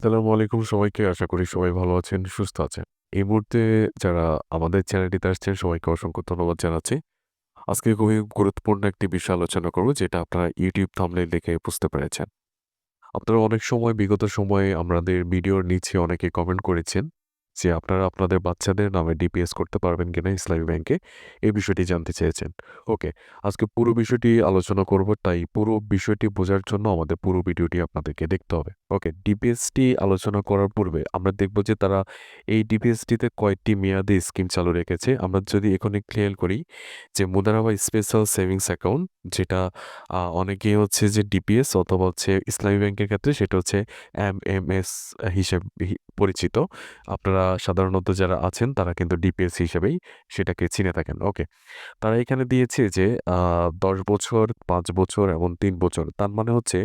আসসালামু আলাইকুম সবাইকে। আশা করি সবাই ভালো আছেন, সুস্থ আছেন। এই মুহূর্তে যারা আমাদের চ্যানেলটিতে আসছেন সবাইকে অসংখ্য ধন্যবাদ জানাচ্ছি। আজকে খুবই গুরুত্বপূর্ণ একটি বিষয় আলোচনা করব যেটা আপনারা ইউটিউব থামলে দেখে বুঝতে পেরেছেন। আপনারা অনেক সময় বিগত সময়ে আমাদের ভিডিওর নিচে অনেকে কমেন্ট করেছেন যে আপনারা আপনাদের বাচ্চাদের নামে ডিপিএস করতে পারবেন কিনা ইসলামী ব্যাংকে এই বিষয়টি জানতে চেয়েছেন। ওকে, আজকে পুরো বিষয়টি আলোচনা করব তাই পুরো বিষয়টি বোঝার জন্য আমাদের পুরো ভিডিওটি আপনাদেরকে দেখতে হবে। ওকে, ডিপিএসটি আলোচনা করার পূর্বে আমরা দেখব যে তারা এই ডিপিএসটিতে কয়েকটি মেয়াদে স্কিম চালু রেখেছে। আমরা যদি এখানে ক্লিয়ার করি যে মুদারাবা স্পেশাল সেভিংস অ্যাকাউন্ট যেটা অনেকেই হচ্ছে যে ডিপিএস অথবা হচ্ছে ইসলামী ব্যাংকের ক্ষেত্রে সেটা হচ্ছে এমএমএস হিসেব হি পরিচিত। আপনারা সাধারণত যারা আছেন তারা কিন্তু ডিপিএস হিসেবেই সেটাকে চিনে থাকেন। ওকে। তারা এখানে দিয়েছে যে দশ বছর, পাঁচ বছর এবং তিন বছর। তার মানে হচ্ছে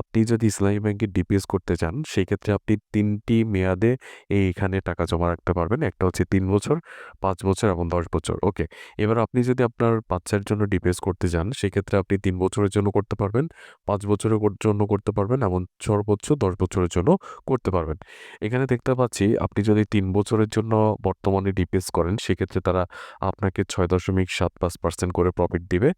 আপনি যদি ইসলামী ব্যাংকে ডিপিএস করতে চান সেই ক্ষেত্রে আপনি ৩ টি মেয়াদে এইখানে টাকা জমা রাখতে পারবেন। একটা হচ্ছে তিন বছর, পাঁচ বছর এবং ১০ বছর। ওকে। এবার আপনি যদি আপনার বাচ্চার জন্য ডিপিএস করতে যান সেক্ষেত্রে আপনি তিন বছরের জন্য করতে পারবেন, পাঁচ বছরের জন্য করতে পারবেন এবং সর্বোচ্চ 10 বছরের জন্য করতে পারবেন। এখানে দেখতে পাচ্ছি আপনি যদি ৩ বছরের জন্য বর্তমানে ডিপিএস করেন, সেক্ষেত্রে তারা আপনাকে ৬.৭৫% করে প্রফিট দিবে।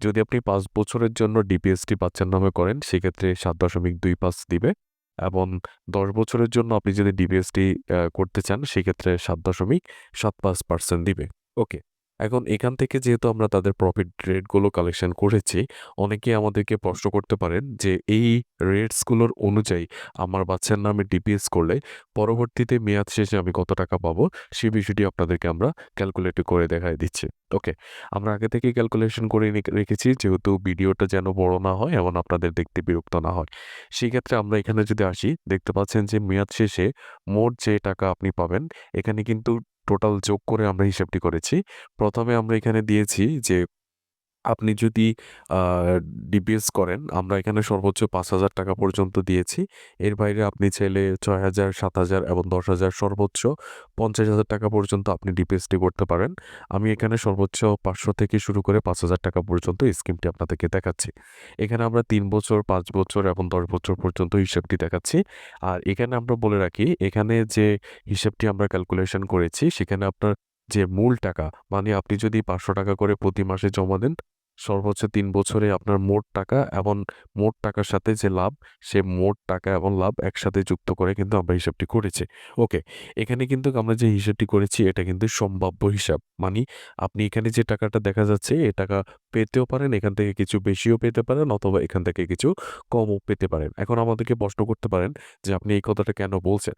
যদি আপনি পাঁচ বছরের জন্য ডিপিএসটি বাচ্চার নামে করেন, সেক্ষেত্রে ৭.২৫ দিবে এবং ১০ বছরের জন্য আপনি যদি ডিপিএসটি করতে চান, সেক্ষেত্রে ৭.৭৫% দিবে। ওকে। এখন এখান থেকে যেহেতু আমরা তাদের প্রফিট রেটগুলো কালেকশন করেছি, অনেকেই আমাদেরকে প্রশ্ন করতে পারেন যে এই রেটসগুলোর অনুযায়ী আমার বাচ্চার নামে ডিপিএস করলে পরবর্তীতে মেয়াদ শেষে আমি কত টাকা পাবো? সে বিষয়টি আপনাদেরকে আমরা ক্যালকুলেট করে দেখাই দিচ্ছি। ওকে। আমরা আগে থেকেই ক্যালকুলেশন করে রেখেছি যেহেতু ভিডিওটা যেন বড় না হয় এবং আপনাদের দেখতে বিরক্ত না হয়। সেই ক্ষেত্রে আমরা এখানে যদি আসি দেখতে পাচ্ছেন যে মেয়াদ শেষে মোট যে টাকা আপনি পাবেন এখানে কিন্তু টোটাল যোগ করে আমরা হিসাবটি করেছি। প্রথমে আমরা এখানে দিয়েছি যে আপনি যদি ডিপিএস করেন আমরা এখানে সর্বোচ্চ ৳৫,০০০ পর্যন্ত দিয়েছি। এর বাইরে আপনি চাইলে ছয় হাজার সাত হাজার এবং ১০,০০০ সর্বোচ্চ ৳৫০,০০০ পর্যন্ত আপনি ডিপিএসটি করতে পারেন। আমি এখানে সর্বোচ্চ ৫০০ থেকে শুরু করে ৳৫,০০০ পর্যন্ত স্কিমটি আপনাদেরকে দেখাচ্ছি। এখানে আমরা তিন বছর, পাঁচ বছর এবং ১০ বছর পর্যন্ত হিসাবটি দেখাচ্ছি। আর এখানে আমরা বলে রাখি এখানে যে হিসাবটি আমরা ক্যালকুলেশন করেছি সেখানে আপনার যে মূল টাকা মানে আপনি যদি ৳৫০০ করে প্রতি মাসে জমা দেন সর্বোচ্চ তিন বছরে আপনার মোট টাকা এবং মোট টাকার সাথে যে লাভ সে মোট টাকা এবং লাভ একসাথে যুক্ত করে কিন্তু আমরা হিসাবটি করেছি। ওকে। এখানে কিন্তু আমরা যে হিসাবটি করেছি এটা কিন্তু সম্ভাব্য হিসাব। মানি আপনি এখানে যে টাকাটা দেখা যাচ্ছে এ টাকা পেতেও পারেন, এখান থেকে কিছু বেশিও পেতে পারেন অথবা এখান থেকে কিছু কমও পেতে পারেন। এখন আমাদেরকে প্রশ্ন করতে পারেন যে আপনি এই কথাটা কেন বলছেন?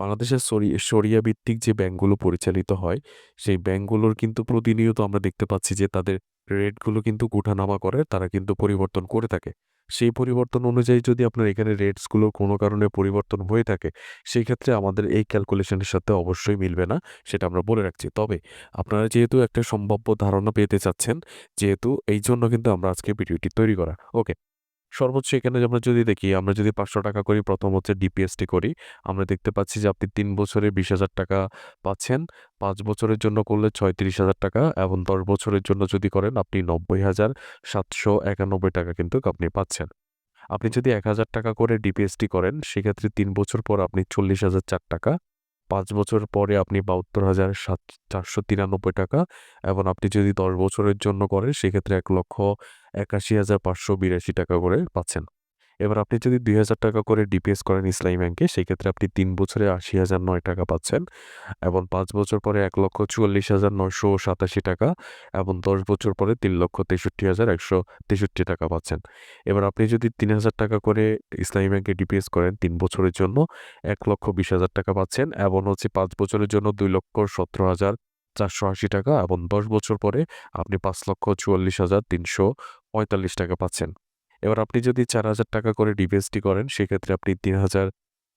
বাংলাদেশের সরি শরিয়া ভিত্তিক যে ব্যাংকগুলো পরিচালিত হয় সেই ব্যাংকগুলোর কিন্তু প্রতিনিয়ত আমরা দেখতে পাচ্ছি যে তাদের রেটগুলো কিন্তু উঠানামা করে, তারা কিন্তু পরিবর্তন করে থাকে। সেই পরিবর্তন অনুযায়ী যদি আপনার এখানে রেটসগুলো কোনো কারণে পরিবর্তন হয়ে থাকে, সেই ক্ষেত্রে আমাদের এই ক্যালকুলেশনের সাথে অবশ্যই মিলবে না, সেটা আমরা বলে রাখছি। তবে আপনারা যেহেতু একটা সম্ভাব্য ধারণা পেতে চাচ্ছেন, যেহেতু এই জন্য কিন্তু আমরা আজকে ভিডিওটি তৈরি করা। ওকে। সর্বোচ্চ এখানে আমরা যদি দেখি, আমরা যদি ৳৫০০ করি প্রথম হচ্ছে ডিপিএসটি করি, আমরা দেখতে পাচ্ছি যে আপনি তিন বছরে ৳২০,০০০ পাচ্ছেন। পাঁচ বছরের জন্য করলে ৳৩৬,০০০ এবং ১০ বছরের জন্য যদি করেন আপনি ৳৯০,৭৯১ কিন্তু আপনি পাচ্ছেন। আপনি যদি ৳১,০০০ করে ডিপিএসটি করেন সেক্ষেত্রে তিন বছর পর আপনি ৳৪০,০০০ ৫ বছর পরে আপনি ৳৭২,৪৯৩ এবং আপনি যদি ১০ বছরের জন্য করেন সেক্ষেত্রে ৳১,৮১,৫৮২ করে পাচ্ছেন। এবার আপনি যদি ৳২,০০০ করে ডিপিএস করেন ইসলামী ব্যাংকে সেক্ষেত্রে আপনি তিন বছরে ৳৮০,০০৯ পাচ্ছেন এবং পাঁচ বছর পরে ৳১,৪৪,৯৮৭ এবং ১০ বছর পরে ৳৩,৬৩,১৬৩ পাচ্ছেন। এবার আপনি যদি ৳৩,০০০ করে ইসলামী ব্যাংকে ডিপিএস করেন তিন বছরের জন্য ৳১,২০,০০০ পাচ্ছেন এবং হচ্ছে পাঁচ বছরের জন্য ৳২,১৭,৪৮০ এবং ১০ বছর পরে আপনি ৳৫,৪৪,৩৪৫ পাচ্ছেন। এবার আপনি যদি ৳৪,০০০ করে ডিপিএসটি করেন সেক্ষেত্রে আপনি ৩,০০০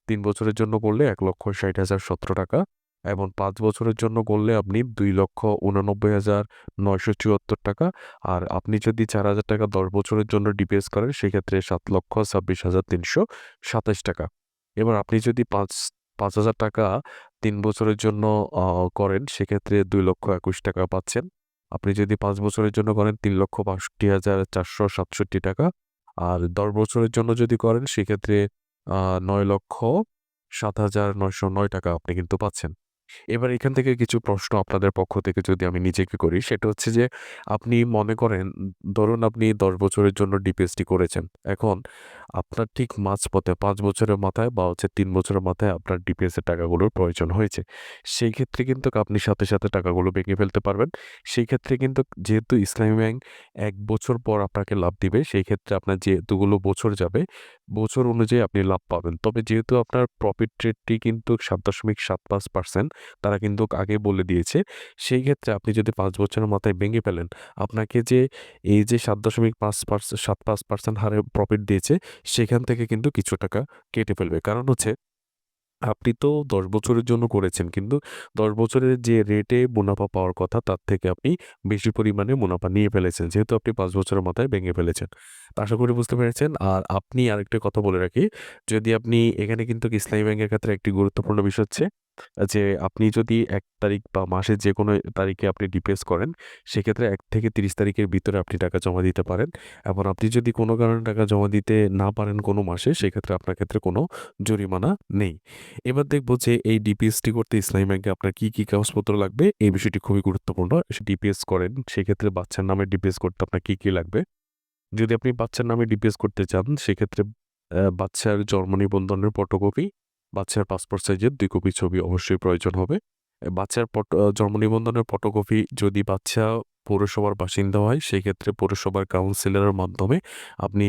৩ বছরের জন্য করলে ৳১,৬০,০১৭ এবং পাঁচ বছরের জন্য করলে আপনি ৳২,৮৯,৯৭৪ আর আপনি যদি ৳৪,০০০ ১০ বছরের জন্য ডিপিএস করেন সেক্ষেত্রে ৳৭,২৬,৩২৭ এবার আপনি যদি পাঁচ ৳৫,০০০ ৩ বছরের জন্য করেন সেক্ষেত্রে ৳২,২১,০০০ পাচ্ছেন। আপনি যদি পাঁচ বছরের জন্য করেন ৳৩,৬২,৪৬৭ আর ১০ বছরের জন্য যদি করেন, সেক্ষেত্রে নয় লক্ষ সাত হাজার নয়শো নয় টাকা আপনি কিন্তু পাচ্ছেন। এবার এখান থেকে কিছু প্রশ্ন আপনাদের পক্ষ থেকে যদি আমি নিজেকে করি সেটা হচ্ছে যে আপনি মনে করেন ধরুন আপনি ১০ বছরের জন্য ডিপিএসটি করেছেন। এখন আপনার ঠিক মাঝপথে পাঁচ বছরের মাথায় বা হচ্ছে তিন বছরের মাথায় আপনার ডিপিএস এর টাকাগুলোর প্রয়োজন হয়েছে। সেই ক্ষেত্রে কিন্তু আপনি সাথে, সাথে টাকাগুলো ভেঙে ফেলতে পারবেন। সেই ক্ষেত্রে কিন্তু যেহেতু ইসলামী ব্যাংক এক বছর পর আপনাকে লাভ দিবে সেই ক্ষেত্রে আপনার যেহেতুগুলো বছর যাবে, বছর অনুযায়ী আপনি লাভ পাবেন। তবে যেহেতু আপনার প্রফিট রেটটি কিন্তু ৭.৭৫% তারা কিন্তু আগে বলে দিয়েছে। সেই ক্ষেত্রে আপনি যদি পাঁচ বছরের মাথায় ভেঙে ফেলেন, আপনাকে যে এই যে ৭.৫% ৭৫% হারে প্রফিট দিয়েছে সেখান থেকে কিন্তু কিছু টাকা কেটে ফেলবে। কারণ হচ্ছে আপনি তো ১০ বছরের জন্য করেছেন। কিন্তু ১০ বছরের যে রেটে মুনাফা পাওয়ার কথা তার থেকে আপনি বেশি পরিমাণে মুনাফা নিয়ে ফেলেছেন। যেহেতু আপনি পাঁচ বছরের মাথায় ভেঙে ফেলেছেন। আশা করি বুঝতে পেরেছেন। আর আপনি আরেকটা কথা বলে রাখি, যদি আপনি এখানে কিন্তু ইসলামী ব্যাংকের ক্ষেত্রে একটি গুরুত্বপূর্ণ বিষয় হচ্ছে যে আপনি যদি এক তারিখ বা মাসের যে কোনো তারিখে আপনি ডিপিএস করেন, সেক্ষেত্রে এক থেকে ৩০ তারিখের ভিতরে আপনি টাকা জমা দিতে পারেন। এবং আপনি যদি কোনো কারণে টাকা জমা দিতে না পারেন কোনো মাসে, সেক্ষেত্রে আপনার ক্ষেত্রে কোনো জরিমানা নেই। এবার দেখব যে এই ডিপিএসটি করতে ইসলামী ব্যাংকে আপনার কী, কী কাগজপত্র লাগবে? এই বিষয়টি খুবই গুরুত্বপূর্ণ। ডিপিএস করেন, সেক্ষেত্রে বাচ্চার নামে ডিপিএস করতে আপনার কী, কী লাগবে? যদি আপনি বাচ্চার নামে ডিপিএস করতে চান, সেক্ষেত্রে বাচ্চার জন্ম নিবন্ধনের ফটোকপি, বাচ্চার পাসপোর্ট সাইজের দুই কপি ছবি অবশ্যই প্রয়োজন হবে। বাচ্চার পট জন্ম নিবন্ধনের ফটোকপি যদি বাচ্চা পৌরসভার বাসিন্দা হয়, সেই ক্ষেত্রে পৌরসভার কাউন্সিলরের মাধ্যমে আপনি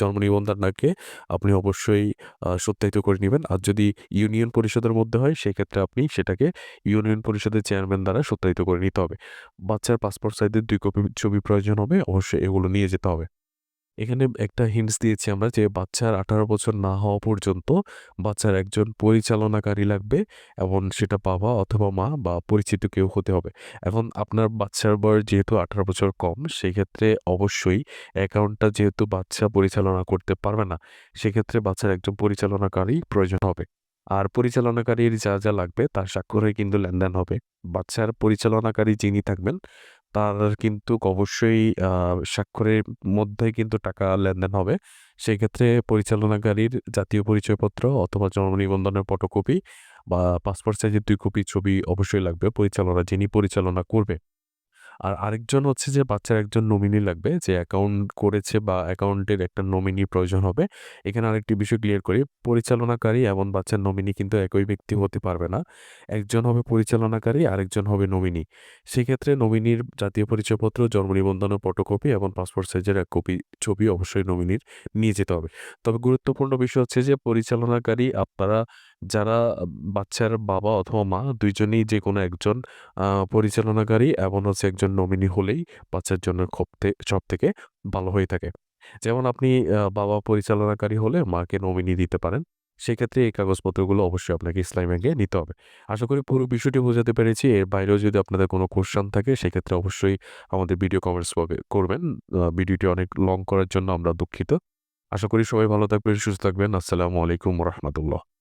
জন্ম নিবন্ধনটাকে আপনি অবশ্যই সত্যায়িত করে নেবেন আর যদি ইউনিয়ন পরিষদের মধ্যে হয়, সেক্ষেত্রে আপনি সেটাকে ইউনিয়ন পরিষদের চেয়ারম্যান দ্বারা সত্যায়িত করে নিতে হবে। বাচ্চার পাসপোর্ট সাইজের দুই কপি ছবি প্রয়োজন হবে। অবশ্যই এগুলো নিয়ে যেতে হবে। এখানে একটা হিন্টস দিয়েছি আমরা যে বাচ্চার ১৮ বছর না হওয়া পর্যন্ত বাচ্চার একজন পরিচালনাকারী লাগবে এবং সেটা বাবা অথবা মা বা পরিচিত কেউ হতে হবে। এখন আপনার বাচ্চার বয়স যেহেতু ১৮ বছর কম, সেক্ষেত্রে অবশ্যই অ্যাকাউন্টটা যেহেতু বাচ্চা পরিচালনা করতে পারবে না, সেক্ষেত্রে বাচ্চার একজন পরিচালনাকারী প্রয়োজন হবে। আর পরিচালনাকারীর যা, যা লাগবে তার স্বাক্ষরে কিন্তু লেনদেন হবে। বাচ্চার পরিচালনাকারী যিনি থাকবেন, তার কিন্তু অবশ্যই স্বাক্ষরের মধ্যে কিন্তু টাকা লেনদেন হবে। সেই ক্ষেত্রে পরিচালনাকারীর জাতীয় পরিচয়পত্র অথবা জন্ম নিবন্ধনের ফটোকপি বা পাসপোর্ট সাইজের দুই কপি ছবি অবশ্যই লাগবে পরিচালনা যিনি পরিচালনা করবে। আর আরেকজন হচ্ছে যে বাচ্চার একজন নমিনি লাগবে যে অ্যাকাউন্ট করেছে বা অ্যাকাউন্টের একটা নমিনি প্রয়োজন হবে। এখানে আরেকটি বিষয় ক্লিয়ার করি। পরিচালনাকারী এবং বাচ্চার নমিনি কিন্তু একই ব্যক্তি হতে পারবে না। একজন হবে পরিচালনাকারী, আরেকজন হবে নমিনি। সেক্ষেত্রে নমিনির জাতীয় পরিচয়পত্র, জন্ম নিবন্ধনের ফটোকপি এবং পাসপোর্ট সাইজের এক কপি ছবি অবশ্যই নমিনির নিয়ে যেতে হবে। তবে গুরুত্বপূর্ণ বিষয় হচ্ছে যে পরিচালনাকারী আপনারা যারা বাচ্চার বাবা অথবা মা ২ জনেই যেকোনো একজন পরিচালনাকারী এবং হচ্ছে একজন নমিনি হলেই বাচ্চার জন্য খপতে সবথেকে ভালো হয়ে থাকে। যেমন আপনি বাবা পরিচালনাকারী হলে মাকে নমিনি দিতে পারেন। সেক্ষেত্রে এই কাগজপত্রগুলো অবশ্যই আপনাকে ইসলামী ব্যাংকে নিতে হবে। আশা করি পুরো বিষয়টি বোঝাতে পেরেছি। এর বাইরেও যদি আপনাদের কোনো কোয়েশ্চেন থাকে সেক্ষেত্রে অবশ্যই আমাদের ভিডিও কমেন্টস করবেন। ভিডিওটি অনেক লং করার জন্য আমরা দুঃখিত। আশা করি সবাই ভালো থাকবেন, সুস্থ থাকবেন। আসসালামু আলাইকুম রাহমাতুল্লাহ।